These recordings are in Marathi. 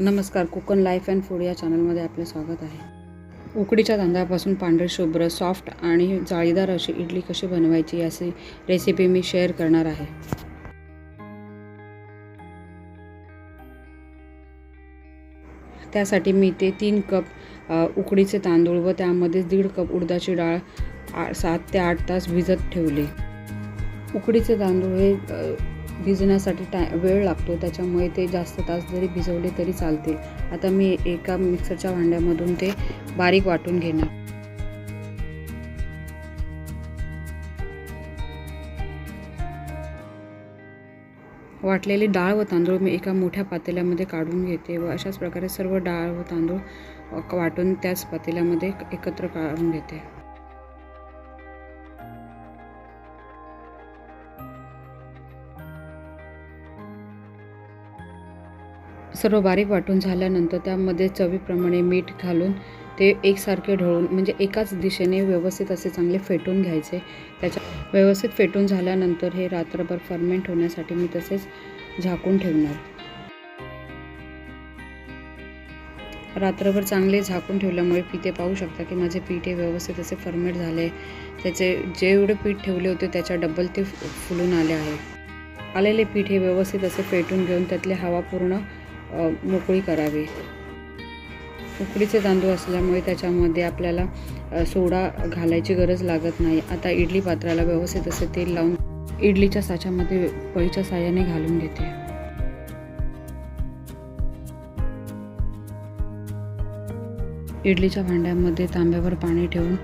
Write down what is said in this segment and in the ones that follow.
नमस्कार कोकण लाईफ अँड फूड या चॅनलमध्ये आपले स्वागत आहे. उकडीच्या तांदळापासून पांढरे शुभ्र सॉफ्ट आणि जाळीदार अशी इडली कशी बनवायची याची रेसिपी मी शेअर करणार आहे. त्यासाठी मी ते तीन कप उकडीचे तांदूळ व त्यामध्ये दीड कप उडदाची डाळ आ- सात ते आठ तास भिजत ठेवले. उकडीचे तांदूळ हे भिजण्यासाठी टाय वेळ लागतो त्याच्यामुळे ते जास्त तास जरी भिजवले तरी चालतील आता मी एका मिक्सरच्या भांड्यामधून ते बारीक वाटून घेणार. वाटलेली डाळ व तांदूळ मी एका मोठ्या पातेल्यामध्ये काढून घेते व अशाच प्रकारे सर्व डाळ व तांदूळ वाटून त्याच पातेल्यामध्ये एकत्र काढून घेते. सर्व बारीक वाटून झाल्यानंतर त्यामध्ये चवीप्रमाणे मीठ घालून ते एकसारखे ढळून म्हणजे एकाच दिशेने व्यवस्थित असे चांगले फेटून घ्यायचे. त्याच्या व्यवस्थित फेटून झाल्यानंतर हे रात्रभर फर्मेंट होण्यासाठी मी तसेच झाकून ठेवणार. रात्रभर चांगले झाकून ठेवल्यामुळे पिते पाहू शकता की माझे पीठ हे व्यवस्थित असे फर्मेट झाले. त्याचे जेवढे पीठ ठेवले होते त्याच्या डबल ते फुलून आले आहे. आलेले पीठ हे व्यवस्थित असे फेटून घेऊन त्यातले हवा पूर्ण मोकळी करावी. उकडीचे तांदूळ असल्यामुळे त्याच्यामध्ये आपल्याला सोडा घालायची गरज लागत नाही. आता इडली पात्राला व्यवस्थित असे तेल लावून इडलीच्या साच्यामध्ये पळीच्या साह्याने घालून घेते. इडलीच्या भांड्यामध्ये तांब्यावर पाणी ठेवून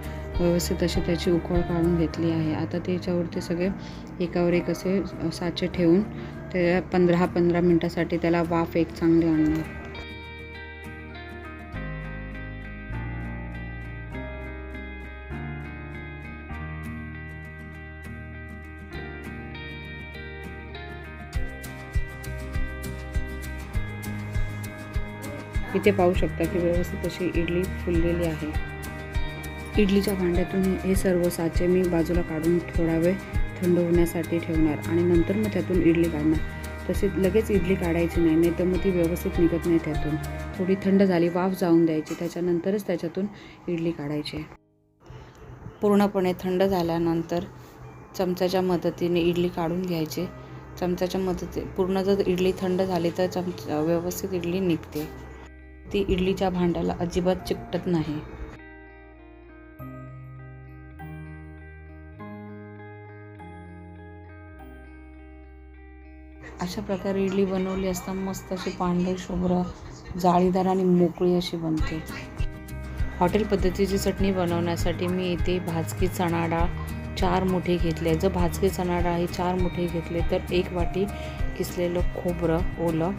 व्यवस्थित अशी त्याची उकळ काढून घेतली आहे. आता त्याच्यावरती सगळे एकावर एक असे साचे ठेवून ते पंधरा पंधरा मिनटासाठी त्याला वाफ एक चांगली आणणार. इथे पाहू शकता की व्यवस्थित अशी इडली फुललेली आहे. इडलीच्या भांड्यातून हे सर्व साचे मी बाजूला काढून थोडा वेळ थंड होण्यासाठी ठेवणार आणि नंतर मग त्यातून इडली काढणार. तसे लगेच इडली काढायची नाही नाही तर मग ती व्यवस्थित निघत नाही त्यातून. थोडी थंड झाली वाफ जाऊन द्यायची त्याच्यानंतरच त्याच्यातून इडली काढायची. पूर्णपणे थंड झाल्यानंतर चमच्याच्या मदतीने इडली काढून घ्यायची. चमच्याच्या मदती पूर्ण जर इडली थंड झाली तर चमच व्यवस्थित इडली निघते. ती इडलीच्या भांड्याला अजिबात चिकटत नाही. अशा प्रकारे इडली बनवली असता मस्त अशी पांढरी शुभ्र जाळीदार आणि मोकळी अशी बनते. हॉटेल पद्धतीची चटणी बनवण्यासाठी मी इथे भाजकी चणा डाळ चार मुठे घेतले. जर भाजकी चणा डाळ चार मुठे घेतले तर एक वाटी किसलेलं खोबरं ओलं.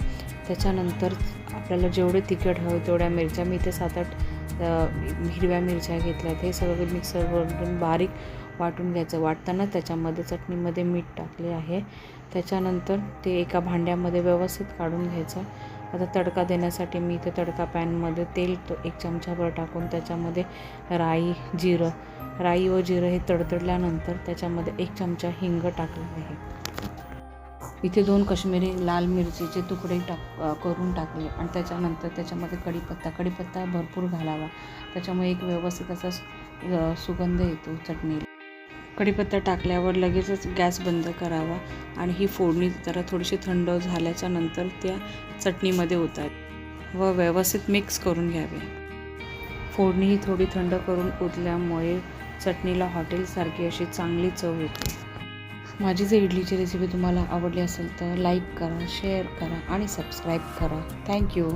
त्याच्यानंतर आपल्याला जेवढे तिखट हवे तेवढ्या मिरच्या. मी इथे सात आठ हिरव्या मिरच्या घेतल्यात हे सगळं मिक्सरवरून बारीक वाटून घ्यायचं. वाटताना त्याच्यामध्ये चटणीमध्ये मीठ टाकले आहे. त्याच्यानंतर ते एका भांड्यामध्ये व्यवस्थित काढून घ्यायचं. आता तडका देण्यासाठी मी इथे तडका पॅनमध्ये तेल तो एक चमचाभर टाकून त्याच्यामध्ये राई जिरं राई व जिरं हे तडतडल्यानंतर त्याच्यामध्ये एक चमचा हिंग टाकला आहे. इथे दोन काश्मीरी लाल मिरचीचे तुकडे टाक करून टाकले आणि त्याच्यानंतर त्याच्यामध्ये कढीपत्ता कढीपत्ता भरपूर घालावा. त्याच्यामुळे एक व्यवस्थित असा सुगंध येतो चटणीला. कढीपत्ता टाकल्यावर लगेचच गॅस बंद करावा आणि ही फोडणी जरा थोडीशी थंड झाल्याच्यानंतर त्या चटणीमध्ये होतात व व्यवस्थित मिक्स करून घ्यावे. फोडणी ही थोडी थंड करून ओतल्यामुळे चटणीला हॉटेलसारखी अशी चांगली चव येते. माझी जर इडलीची रेसिपी तुम्हाला आवडली असेल तर लाईक करा शेअर करा आणि सबस्क्राईब करा. थँक्यू